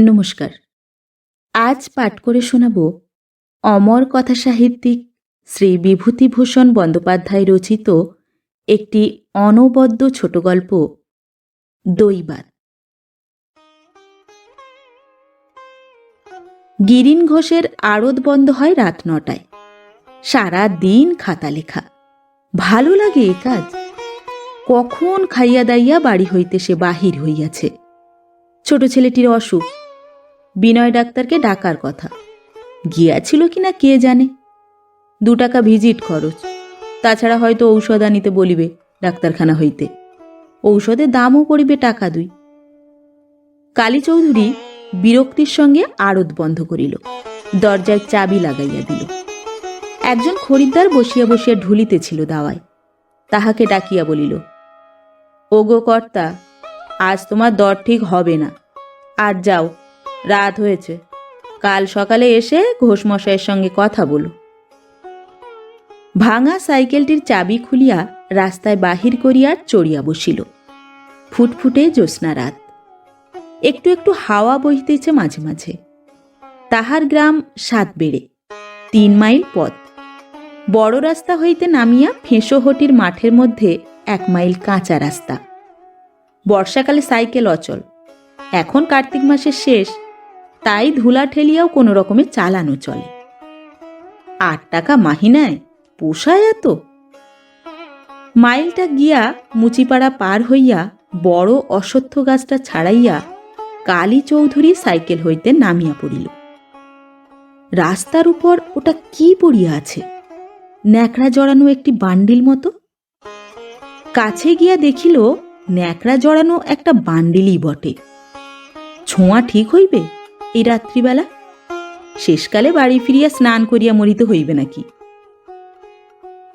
নমস্কার। আজ পাঠ করে শোনাব অমর কথা সাহিত্যিক শ্রী বিভূতিভূষণ বন্দ্যোপাধ্যায় রচিত একটি অনবদ্য ছোট গল্প দৈবাত গিরিন ঘোষের আড়ত বন্ধ হয় রাত নটায়। সারা দিন খাতা লেখা। ভালো লাগে এ কাজ। কখন খাইয়া দাইয়া বাড়ি হইতে সে বাহির হইয়াছে। ছোট ছেলেটির অসুখ। বিনয় ডাক্তারকে ডাকার কথা। গিয়াছিল কিনা কে জানে? দু টাকা ভিজিট খরচ। তাছাড়া হয়তো ঔষধ আনিতে বলিবে ডাক্তারখানা হইতে। ঔষধের দামও পড়িবে টাকা দুই। কালী চৌধুরী বিরক্তির সঙ্গে আড়ত বন্ধ করিল। দরজায় চাবি লাগাইয়া দিল। একজন খরিদ্দার বসিয়া বসিয়া ঢুলিতেছিল দাওয়ায়। তাহাকে ডাকিয়া বলিল, ওগো কর্তা, আজ তোমার দর ঠিক হবে না। আর যাও রাত হয়েছে। কাল সকালে এসে ঘোষমশাইয়ের সঙ্গে কথা বলো। ভাঙা সাইকেলটির চাবি খুলিয়া রাস্তায় বাহির করিয়া চড়িয়া বসিল। ফুটফুটে জ্যোৎস্না রাত। একটু একটু হাওয়া বহিতেছে মাঝে মাঝে। তাহার গ্রাম সাত বেড়ে তিন মাইল পথ। বড় রাস্তা হইতে নামিয়া ফেঁসোহটির মাঠের মধ্যে এক মাইল কাঁচা রাস্তা। বর্ষাকালে সাইকেল অচল। এখন কার্তিক মাসের শেষ। তাই ধুলা ঠেলিয়াও কোনো রকমে চালানো চলে। আট টাকা মাহিনায় পোষায় এত? মাইলটা গিয়া মুচিপাড়া পার হইয়া বড় অশ্বত্থ গাছটা ছাড়াইয়া কালী চৌধুরী সাইকেল হইতে নামিয়া পড়িল। রাস্তার উপর ওটা কি পড়িয়া আছে? ন্যাকড়া জড়ানো একটি বান্ডিল মতো? কাছে গিয়া দেখিল ন্যাকড়া জড়ানো একটা বান্ডিলই বটে। ছোঁয়া ঠিক হইবে? এই রাত্রিবেলা? শেষকালে বাড়ি ফিরিয়া স্নান করিয়া মরিতে হইবে নাকি?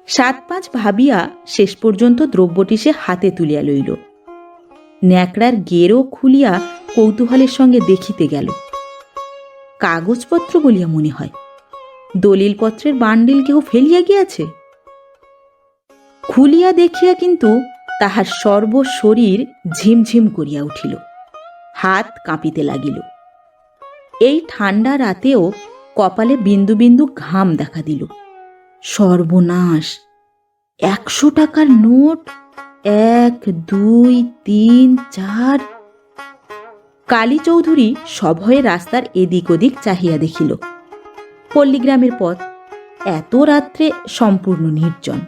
সাত পাঁচ ভাবিয়া শেষ পর্যন্ত দ্রব্যটি সে হাতে তুলিয়া লইল। ন্যাকড়ার গেরো খুলিয়া কৌতূহলের সঙ্গে দেখিতে গেল। কাগজপত্র বলিয়া মনে হয়, দলিলপত্রের বান্ডিল কেহ ফেলিয়া গিয়াছে? খুলিয়া দেখিয়া কিন্তু তাহার সর্বশরীর ঝিমঝিম করিয়া উঠিল, হাত কাঁপিতে লাগিল। এই ঠান্ডা রাতেও কপালে বিন্দু বিন্দু ঘাম দেখা দিল। সর্বনাশ। একশো টাকার নোট? এক, দুই, তিন, চার? কালী চৌধুরী সভয়ে রাস্তার এদিক ওদিক চাহিয়া দেখিল। পল্লীগ্রামের পথ এত রাত্রে সম্পূর্ণ নির্জন।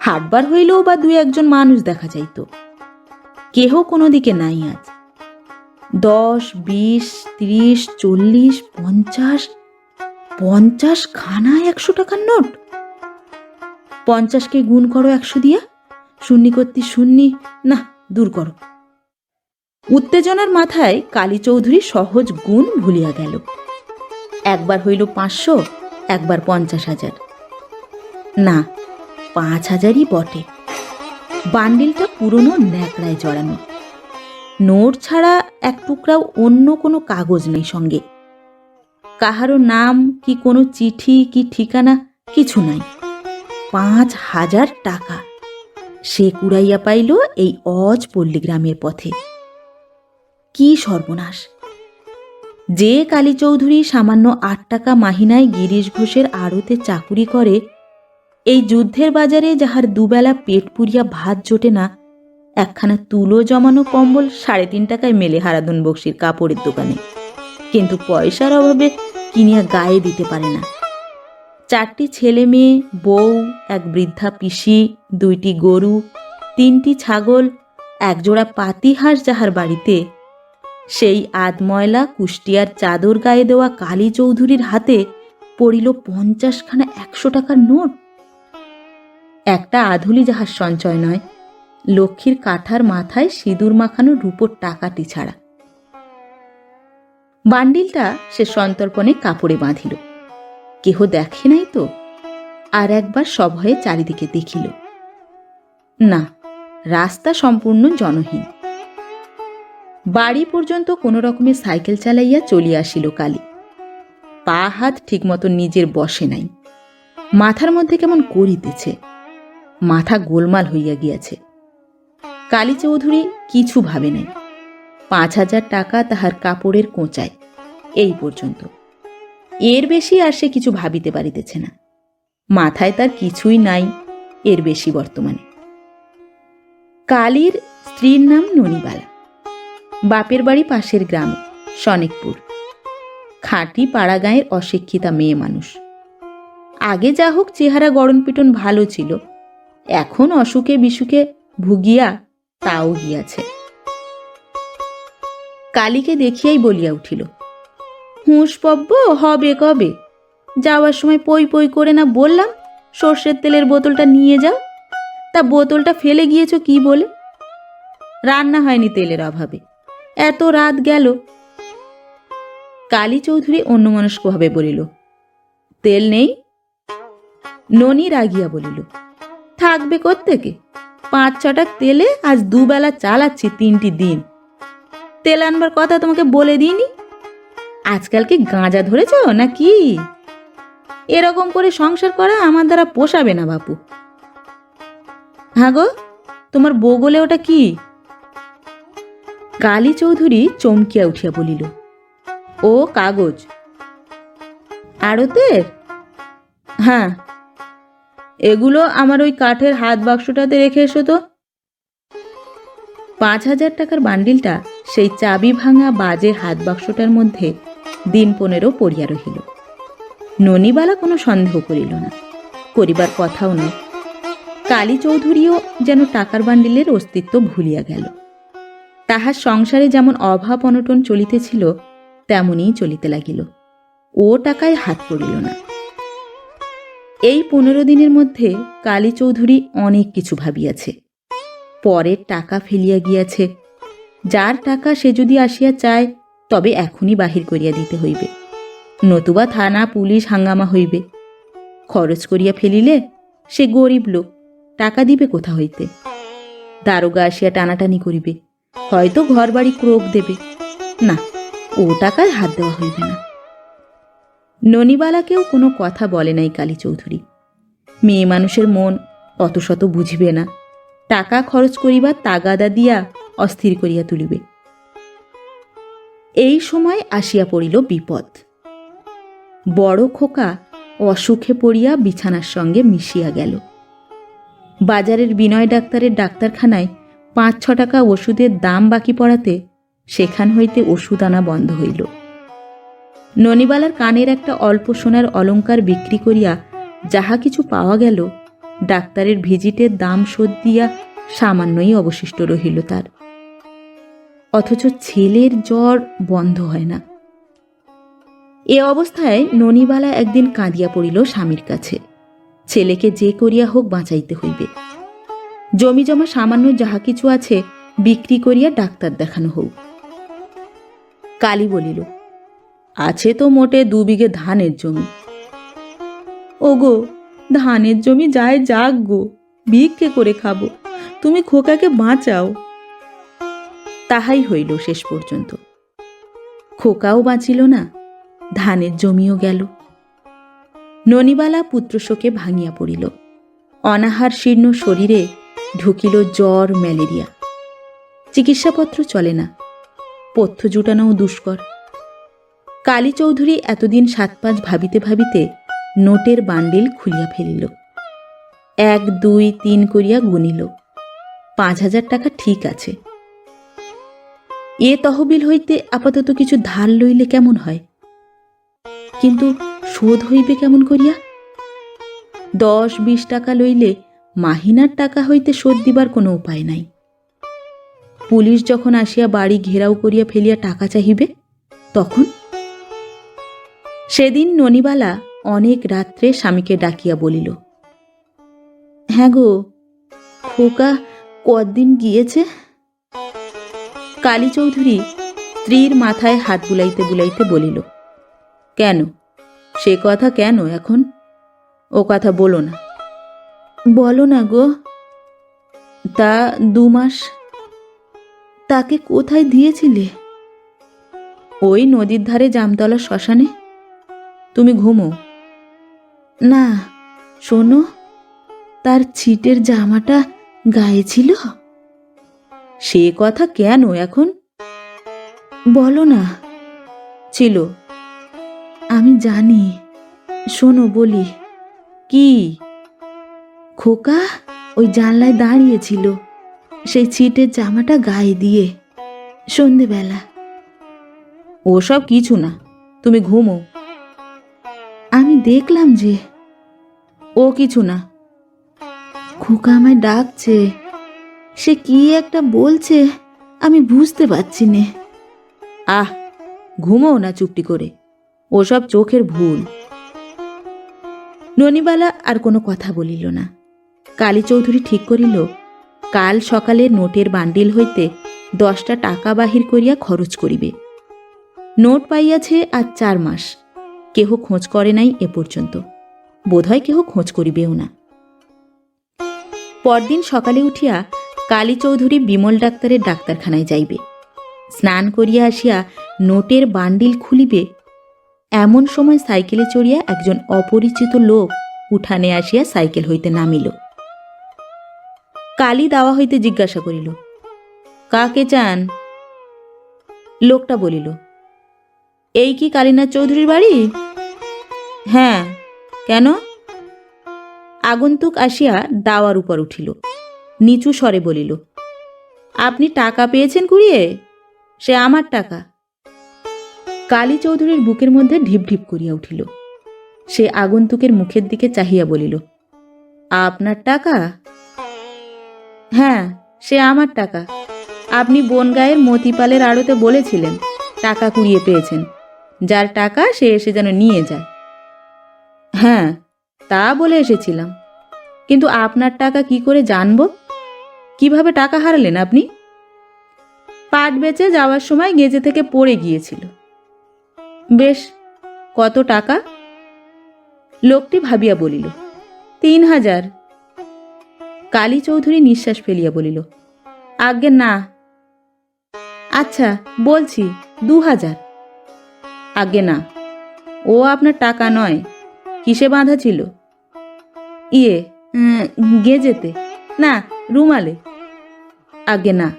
হাটবার হইলেও বা দুই একজন মানুষ দেখা যাইত। কেহ কোনো দিকে নাই আজ। দশ, বিশ, ত্রিশ, চল্লিশ, পঞ্চাশ পঞ্চাশ খানা একশো টাকার নোট। পঞ্চাশকে গুণ করো একশো দিয়া। শূন্য করতে শূন্যি। না, দূর করো। উত্তেজনার মাথায় কালী চৌধুরী সহজ গুণ ভুলিয়া গেল। একবার হইল পাঁচশো, একবার পঞ্চাশ হাজার। না, পাঁচ হাজারই বটে। বান্ডিলটা পুরনো ন্যাকড়ায় জড়ানো। নোট ছাড়া এক টুকরাও অন্য কোনো কাগজ নেই সঙ্গে। কাহারও নাম, কি কোনো চিঠি, কি ঠিকানা কিছু নাই। পাঁচ হাজার টাকা। সে কুড়াইয়া পাইল এই অজ পল্লীগ্রামের পথে। কি সর্বনাশ। যে কালী চৌধুরী সামান্য আট টাকা মাহিনায় গিরিশ ঘোষের আড়তে চাকুরি করে, এই যুদ্ধের বাজারে যাহার দুবেলা পেট পুরিয়া ভাত জোটে না একখানা তুলো জমানো কম্বল সাড়ে তিন টাকায় মেলে হারাদুন বক্সির কাপড়ের দোকানে। কিন্তু পয়সার অভাবে কিনিয়া গায়ে দিতে পারে না। চারটি ছেলে মেয়ে, বউ, এক বৃদ্ধা পিসি, দুইটি গরু, তিনটি ছাগল, একজোড়া পাতি হাঁস যাহার বাড়িতে, সেই আধময়লা কুষ্টিয়ার চাদর গায়ে দেওয়া কালী চৌধুরীর হাতে পড়িল পঞ্চাশখানা একশো টাকার নোট। একটা আধুলি যাহার সঞ্চয় নয় লক্ষ্মীর কাঠার মাথায় সিঁদুর মাখানো রূপোর টাকাটি ছাড়া। বান্ডিলটা সে সন্তর্পণে কাপড়ে বাঁধিল। কেহ দেখে নাই তো? আর একবার সভয়ে চারিদিকে দেখিল। না, রাস্তা সম্পূর্ণ জনহীন। বাড়ি পর্যন্ত কোনো রকমে সাইকেল চালাইয়া চলিয়া আসিল কালী। পা হাত ঠিকমতো নিজের বসে নাই। মাথার মধ্যে কেমন করিতেছে। মাথা গোলমাল হইয়া গিয়াছে। কালী চৌধুরী কিছু ভাবে নাই পাঁচ হাজার টাকা তাহার কাপড়ের কোঁচায়, এই পর্যন্ত। এর বেশি আর সে কিছু ভাবিতে পারিতেছে না। মাথায় তার কিছুই নাই, এর বেশি বর্তমানে। কালীর স্ত্রীর নাম ননিবালা। বাপের বাড়ি পাশের গ্রামে, সনেকপুর। খাঁটি পাড়া গাঁয়ের অশিক্ষিতা মেয়ে মানুষ। আগে যা হোক চেহারা গড়ন পিটন ভালো ছিল, এখন অসুখে বিসুখে ভুগিয়া তাও গিয়াছে। কালীকে দেখিয়াই বলিয়া উঠিল, হুঁশ পব্ব, হবে কবে? যাওয়ার সময় পই পই করে না বললাম, সর্ষের তেলের বোতলটা নিয়ে যাও। তা বোতলটা ফেলে গিয়েছো কি বলে? রান্না হয়নি তেলের অভাবে। এত রাত গেল। কালী চৌধুরী অন্যমনস্কভাবে বলিল, তেল নেই? ননি রাগিয়া বলিল, থাকবে কোত্থেকে? পাঁচ ছটা তেলে আজ দুবেলা চালাচ্ছি তিনটি দিন তেল আনবার কথা তোমাকে বলে দিইনি? আজকাল কি গাঁজা ধরেছ না কি এরকম করে সংসার করা আমার দ্বারা পোষাবে না বাপু। হ্যাঁ গো তোমার বগলে ওটা কি? কালী চৌধুরী চমকিয়া উঠিয়া বলিল, ও কাগজ। আড়তের? হ্যাঁ। এগুলো আমার ওই কাঠের হাত বাক্সটাতে রেখে এসো তো। পাঁচ হাজার টাকার বান্ডিলটা সেই চাবি ভাঙা বাজে হাত বাক্সটার মধ্যে দিন পনেরো পড়িয়া রহিল। ননিবালা কোনো সন্দেহ করিল না। করিবার কথাও নয়। কালী চৌধুরীও যেন টাকার বান্ডিলের অস্তিত্ব ভুলিয়া গেল। তাহার সংসারে যেমন অভাব অনটন চলিতেছিল, তেমনই চলিতে লাগিল। ও টাকায় হাত পড়িল না। এই পনেরো দিনের মধ্যে কালী চৌধুরী অনেক কিছু ভাবিয়াছে। পরের টাকা ফেলিয়া গিয়াছে। যার টাকা সে যদি আসিয়া চায়, তবে এখনই বাহির করিয়া দিতে হইবে। নতুবা থানা, পুলিশ হাঙ্গামা হইবে। খরচ করিয়া ফেলিলে সে গরিব লোক, টাকা দিবে কোথা হইতে? দারোগা আসিয়া টানাটানি করিবে। হয়তো ঘর বাড়ি ক্রোক দেবে। না, ও টাকায় হাত দেওয়া হইবে না। ননিবালাকেও কোনো কথা বলে নাই কালী চৌধুরী। মেয়ে মানুষের মন অত শত বুঝিবে না। টাকা খরচ করিবার তাগাদা দিয়া অস্থির করিয়া তুলিবে। এই সময় আসিয়া পড়িল বিপদ। বড় খোকা অসুখে পড়িয়া বিছানার সঙ্গে মিশিয়া গেল। বাজারের বিনয় ডাক্তারের ডাক্তারখানায় পাঁচ ছ টাকা ওষুধের দাম বাকি পড়াতে সেখান হইতে ওষুধ আনা বন্ধ হইল। ননিবালার কানের একটা অল্প সোনার অলংকার বিক্রি করিয়া যাহা কিছু পাওয়া গেল, ডাক্তারের ভিজিটের দাম শোধ দিয়া সামান্যই অবশিষ্ট রহিল তার। অথচ ছেলের জ্বর বন্ধ হয় না। এ অবস্থায় ননিবালা একদিন কাঁদিয়া পড়িল স্বামীর কাছে। ছেলেকে যে করিয়া হোক বাঁচাইতে হইবে। জমি জমা সামান্য যাহা কিছু আছে বিক্রি করিয়া ডাক্তার দেখানো হোক কালী বলিল আছে তো মোটে দু বিঘে ধানের জমি। ওগো, ধানের জমি যায় যাক গো, ভিক্ষে করে খাব, তুমি খোকাকে বাঁচাও। তাহাই হইল শেষ পর্যন্ত। খোকাও বাঁচিল না, ধানের জমিও গেল। ননিবালা পুত্রশোকে ভাঙিয়া পড়িল। অনাহার শীর্ণ শরীরে ঢুকিল জ্বর, ম্যালেরিয়া। চিকিৎসাপত্র চলে না, পথ্য জুটানোও দুষ্কর। কালী চৌধুরী এতদিন সাত পাঁচ ভাবিতে ভাবিতে নোটের বান্ডিল খুলিয়া ফেলিল। এক, দুই, তিন করিয়া গুনিল। পাঁচ হাজার টাকা ঠিক আছে। এ তহবিল হইতে আপাতত কিছু ধার লইলে কেমন হয়? কিন্তু শোধ হইবে কেমন করিয়া? দশ, বিশ টাকা লইলে মাহিনার টাকা হইতে শোধ দিবার কোনো উপায় নাই। পুলিশ যখন আসিয়া বাড়ি ঘেরাও করিয়া ফেলিয়া টাকা চাহিবে, তখন সেদিন ননিবালা অনেক রাত্রে স্বামীকে ডাকিয়া বলিল হ্যাঁ গো, খোকা কদিন গিয়েছে? কালী চৌধুরী স্ত্রীর মাথায় হাত বুলাইতে বুলাইতে বলিল, কেন? সে কথা কেন এখন? ও কথা বলো না। বলো না গো, তা দু মাস তাকে কোথায় দিয়েছিলে? ওই নদীর ধারে জামতলা শ্মশানে। তুমি ঘুমো। না শোনো তার ছিটের জামাটা গায়ে ছিল। সে কথা কেন এখন? বলো না। ছিল। আমি জানি। শোনো বলি। কি? খোকা ওই জানলায় দাঁড়িয়েছিল সেই ছিটের জামাটা গায়ে দিয়ে। সন্ধেবেলা। ওসব কিছু না। তুমি ঘুমো। আমি দেখলাম যে ও কিছু না। খোকা আমায় ডাকছে। সে কি একটা বলছে আমি বুঝতে পারছি নে। আহ ঘুমো না চুপটি করে। ওসব চোখের ভুল। ননিবালা আর কোনো কথা বলিল না। কালী চৌধুরী ঠিক করিল, কাল সকালে নোটের বান্ডিল হইতে দশটা টাকা বাহির করিয়া খরচ করিবে। নোট পাইয়াছে আর চার মাস। কেহ খোঁজ করে নাই এ পর্যন্ত। বোধহয় কেহ খোঁজ করিবেও না। পরদিন সকালে উঠিয়া কালী চৌধুরী বিমল ডাক্তারের ডাক্তারখানায় যাইবে। স্নান করিয়া আসিয়া নোটের বান্ডিল খুলিবে। এমন সময় সাইকেলে চড়িয়া একজন অপরিচিত লোক উঠানে আসিয়া সাইকেল হইতে নামিল। কালী দাওয়া হইতে জিজ্ঞাসা করিল, কাকে চান? লোকটা বলিল, এই কি কালীনাথ চৌধুরীর বাড়ি? হ্যাঁ। কেন? আগন্তুক আসিয়া দাওয়ার উপর উঠিল। নিচু স্বরে বলিল, আপনি টাকা পেয়েছেন কুড়িয়ে? সে আমার টাকা। কালী চৌধুরীর বুকের মধ্যে ঢিপ ঢিপ করিয়া উঠিল। সে আগন্তুকের মুখের দিকে চাহিয়া বলিল, আপনার টাকা? হ্যাঁ সে আমার টাকা। আপনি বনগাঁয়ের মতিপালের আড়তে বলেছিলেন, টাকা কুড়িয়ে পেয়েছেন। যার টাকা সে এসে যেন নিয়ে যায়। হ্যাঁ তা বলে এসেছিলাম। কিন্তু আপনার টাকা কি করে জানব? কীভাবে টাকা হারালেন আপনি? পাট বেচে যাওয়ার সময় গেজে থেকে পড়ে গিয়েছিল। বেশ, কত টাকা? লোকটি ভাবিয়া বলিল, তিন হাজার। কালী চৌধুরী নিঃশ্বাস ফেলিয়া বলিল, আজ্ঞে না। আচ্ছা বলছি, দু হাজার। আজ্ঞে না, ও আপনার টাকা নয়। কিসে বাঁধা ছিল? ইয়ে গেজেতে। না, রুমালে। আজ্ঞে, না।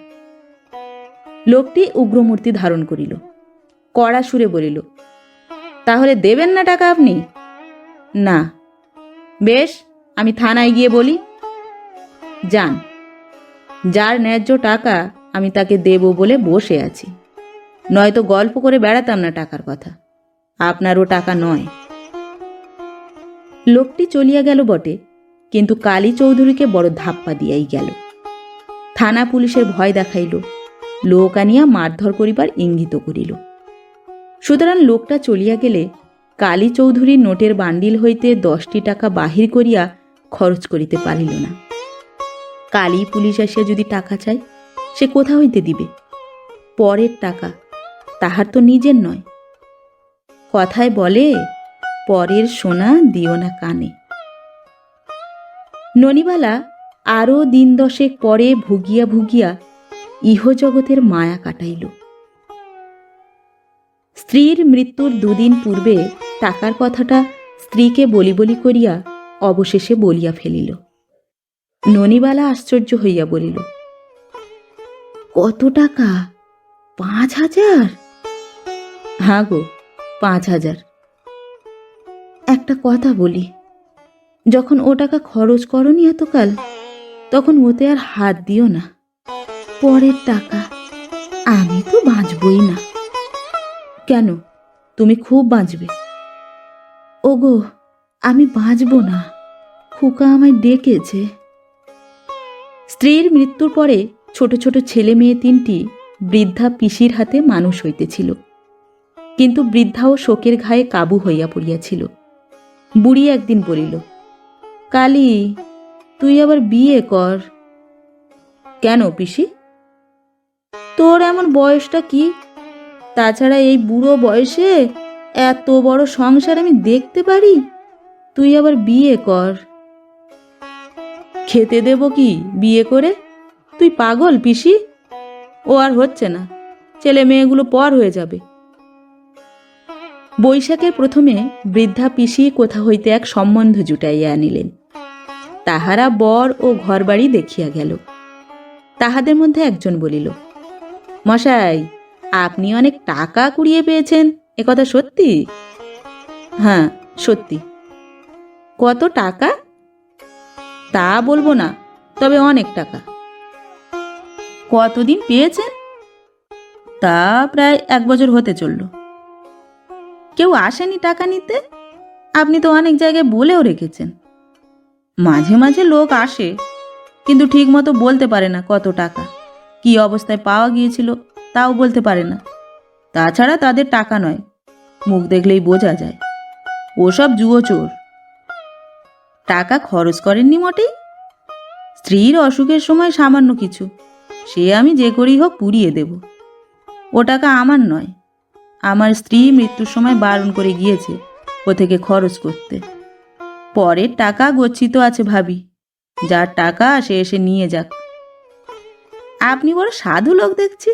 লোকটি উগ্রমূর্তি ধারণ করিল। কড়া সুরে বলিল, তাহলে দেবেন না টাকা আপনি? না। বেশ, আমি থানায় গিয়ে বলি। যান। যার ন্যায্য টাকা আমি তাকে দেব বলে বসে আছি। নয়তো গল্প করে বেড়াতাম না টাকার কথা। আপনারও টাকা নয়। লোকটি চলিয়া গেল বটে, কিন্তু কালী চৌধুরীকে বড় ধাপ্পা দিয়াই গেল। থানা পুলিশের ভয় দেখাইল, লোক আনিয়া মারধর করিবার ইঙ্গিত করিল। সুতরাং লোকটা চলিয়া গেলে কালী চৌধুরীর নোটের বান্ডিল হইতে দশটি টাকা বাহির করিয়া খরচ করিতে পারিল না। কালী পুলিশ আসিয়া যদি টাকা চায়, সে কোথা হইতে দিবে? পরের টাকা, তাহার তো নিজের নয়। কথায় বলে পরের সোনা দিও না কানে। ননিবালা আরও দিন দশেক পরে ভুগিয়া ভুগিয়া ইহজগতের মায়া কাটাইল। স্ত্রীর মৃত্যুর দুদিন পূর্বে টাকার কথাটা স্ত্রীকে বলি বলি করিয়া অবশেষে বলিয়া ফেলিল। ননিবালা আশ্চর্য হইয়া বলিল, কত টাকা? পাঁচ হাজার? হ্যাঁ গো, পাঁচ হাজার। একটা কথা বলি। যখন ও টাকা খরচ করনি এতকাল, তখন ওতে আর হাত দিও না। পরের টাকা আমি তো বাঁচবই না। কেন? তুমি খুব বাঁচবে। ওগো, আমি বাঁচবো না। খুকা আমায় ডেকেছে। স্ত্রীর মৃত্যুর পরে ছোট ছোট ছেলে মেয়ে তিনটি বৃদ্ধা পিসির হাতে মানুষ হইতেছিল। কিন্তু বৃদ্ধাও শোকের ঘায়ে কাবু হইয়া পড়িয়াছিল। বুড়ি একদিন বলিল, কালী, তুই আবার বিয়ে কর। কেন পিসি? তোর এমন বয়সটা কি? তাছাড়া এই বুড়ো বয়সে এত বড় সংসার আমি দেখতে পারি? তুই আবার বিয়ে কর। খেতে দেব কি বিয়ে করে? তুই পাগল পিসি? ও আর হচ্ছে না। ছেলে মেয়েগুলো পর হয়ে যাবে। বৈশাখের প্রথমে বৃদ্ধা পিসি কোথা হইতে এক সম্বন্ধ জুটাইয়া আনিলেন। তাহারা বর ও ঘরবাড়ি দেখিয়া গেল। তাহাদের মধ্যে একজন বলিল, মশাই, আপনি অনেক টাকা কুড়িয়ে পেয়েছেন, এ কথা সত্যি? হ্যাঁ সত্যি। কত টাকা? তা বলব না, তবে অনেক টাকা। কতদিন পেয়েছেন? তা প্রায় এক বছর হতে চলল। কেউ আসেনি টাকা নিতে? আপনি তো অনেক জায়গায় বলেও রেখেছেন। মাঝে মাঝে লোক আসে, কিন্তু ঠিক মতো বলতে পারে না কত টাকা। কি অবস্থায় পাওয়া গিয়েছিল তাও বলতে পারে না। তাছাড়া তাদের টাকা নয়, মুখ দেখলেই বোঝা যায়। ওসব জুয়ো চোর। টাকা খরচ করেননি মোটেই? স্ত্রীর অসুখের সময় সামান্য কিছু, সে আমি যে করেই হোক পুড়িয়ে দেব। ও টাকা আমার নয় আমার স্ত্রী মৃত্যুর সময় বারণ করে গিয়েছে ও থেকে খরচ করতে। পরের টাকা গচ্ছিত আছে ভাবি। যার টাকা সে এসে নিয়ে যাক। আপনি বড় সাধু লোক দেখছি।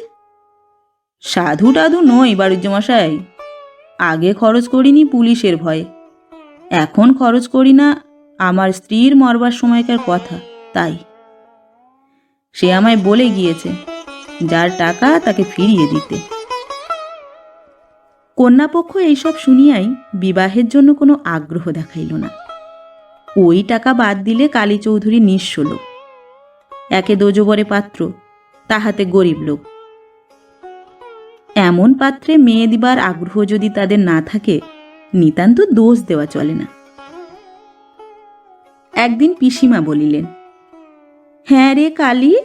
সাধু টাধু নই বাড়ির মশাই আগে খরচ করিনি পুলিশের ভয়ে। এখন খরচ করি না আমার স্ত্রীর মরবার সময়কার কথা, তাই। সে আমায় বলে গিয়েছে, যার টাকা তাকে ফিরিয়ে দিতে। কন্যাপক্ষ এইসব শুনিয়াই বিবাহের জন্য কোনো আগ্রহ দেখাইল না। ওই টাকা বাদ দিলে কালী চৌধুরী নিঃস্ব লোক। একে দোজবরে পাত্র, তাহাতে গরিব লোক। এমন পাত্রে মেয়ে দিবার আগ্রহ যদি তাদের না থাকে, নিতান্ত দোষ দেওয়া চলে না। একদিন পিসিমা বলিলেন হ্যাঁ রে কালী,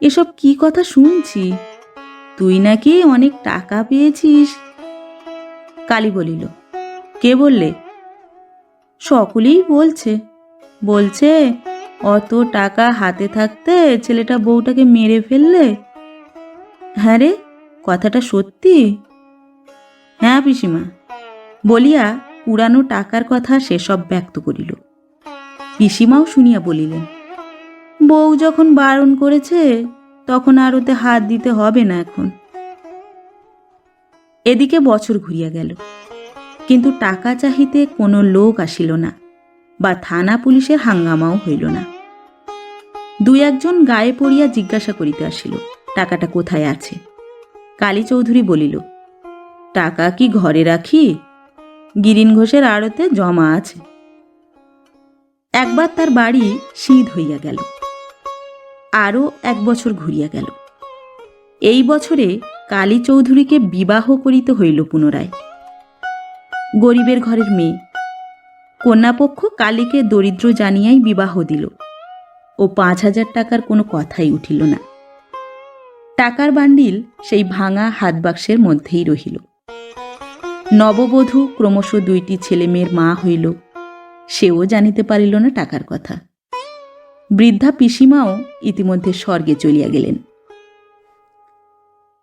এসব কি কথা শুনছি? তুই নাকি অনেক টাকা পেয়েছিস কালী বলিল, কে বললে? সকলেই বলছে। বলছে? অত টাকা হাতে থাকতে ছেলেটা বউটাকে মেরে ফেললে? হ্যাঁ রে, কথাটা সত্যি? হ্যাঁ পিসিমা। বলিয়া পুরানো টাকার কথা সেসব ব্যক্ত করিল। পিসিমাও শুনিয়া বলিলেন, বউ যখন বারণ করেছে, তখন আর ওতে হাত দিতে হবে না এখন। এদিকে বছর ঘুরিয়া গেল। কিন্তু টাকা চাহিতে কোনো লোক আসিল না বা থানা পুলিশের হাঙ্গামাও হইল না। দুই একজন গায়ে পড়িয়া জিজ্ঞাসা করিতে আসিল, টাকাটা কোথায় আছে? কালী চৌধুরী বলিল, টাকা কি ঘরে রাখি? গিরিন ঘোষের আড়তে জমা আছে। একবার তার বাড়ি শীত হইয়া গেল। আরও এক বছর ঘুরিয়া গেল। এই বছরে কালী চৌধুরীকে বিবাহ করিতে হইল পুনরায়। গরিবের ঘরের মেয়ে। কন্যাপক্ষ কালীকে দরিদ্র জানিয়াই বিবাহ দিল ও পাঁচ হাজার টাকার কোনো কথাই উঠিল না। টাকার বান্ডিল সেই ভাঙা হাতবাক্সের মধ্যেই রহিল। নববধূ ক্রমশ দুইটি ছেলে মেয়ের মা হইল, সেও জানিতে পারিল না টাকার কথা। বৃদ্ধা পিসিমাও ইতিমধ্যে স্বর্গে চলিয়া গেলেন।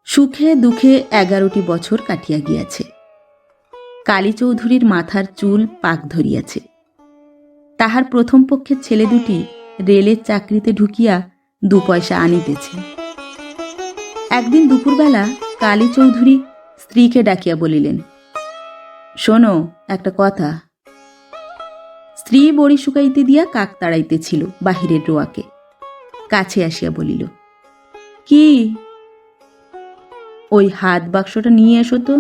সুখে দুঃখে এগারোটি বছর কাটিয়া গিয়াছে। কালী চৌধুরীর মাথার চুল পাক ধরিয়াছে। তাহার প্রথম পক্ষের ছেলে দুটি রেলের চাকরিতে ঢুকিয়া দু পয়সা আনিতেছে। একদিন দুপুরবেলা কালী চৌধুরী স্ত্রীকে ডাকিয়া বলিলেন, শোনো, একটা কথা। স্ত্রী বড়ি শুকাইতে দিয়া কাক তাড়াইতেছিল বাহিরের রোয়াকে। কাছে আসিয়া বলিল, কি? ওই হাত বাক্সটা নিয়ে এসো তো।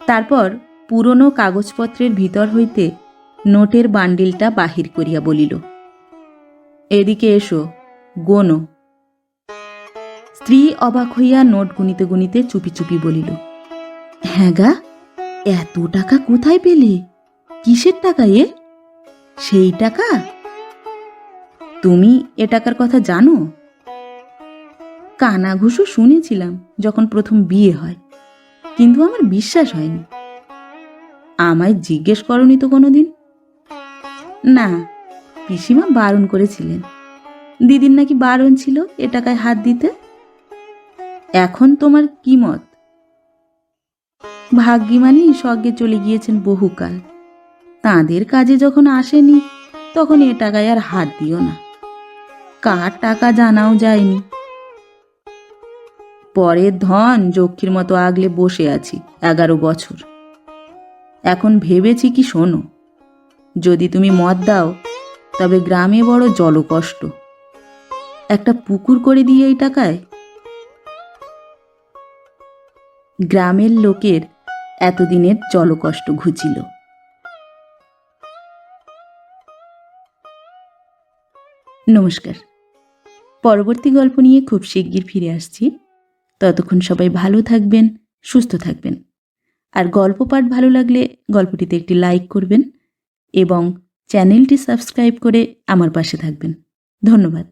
তারপর পুরনো কাগজপত্রের ভিতর হইতে নোটের বান্ডিলটা বাহির করিয়া বলিল, এদিকে এসো, গোনো। স্ত্রী অবাক হইয়া নোট গুনিতে গুনিতে চুপি চুপি বলিল হ্যাঁ গা, এত টাকা কোথায় পেলে? কিসের টাকা এ? সেই টাকা? তুমি এ টাকার কথা জানো? কানা ঘুষো শুনেছিলাম যখন প্রথম বিয়ে হয়। কিন্তু আমার বিশ্বাস হয়নি। আমায় জিজ্ঞেস করনি তো কোনোদিন? না, পিসিমা বারণ করেছিলেন। দিদির নাকি বারণ ছিল এ টাকায় হাত দিতে? এখন তোমার কি মত? ভাগ্যিমানি স্বর্গে চলে গিয়েছেন বহুকাল। তাঁদের কাজে যখন আসেনি, তখন এ টাকায় আর হাত দিও না। কার টাকা জানাও যায়নি। পরের ধন যক্ষীর মতো আগলে বসে আছি, এগারো বছর। এখন ভেবেছি কি শোনো, যদি তুমি মদ দাও, তবে গ্রামে বড় জলকষ্ট। একটা পুকুর করে দিয়ে এই টাকায়? গ্রামের লোকের এতদিনের জলকষ্ট ঘুচিল। নমস্কার। পরবর্তী গল্প নিয়ে খুব শিগগির ফিরে আসছি। ততক্ষণ সবাই ভালো থাকবেন, সুস্থ থাকবেন। আর গল্প পাঠ ভালো লাগলে গল্পটিতে একটি লাইক করবেন এবং চ্যানেলটি সাবস্ক্রাইব করে আমার পাশে থাকবেন। ধন্যবাদ।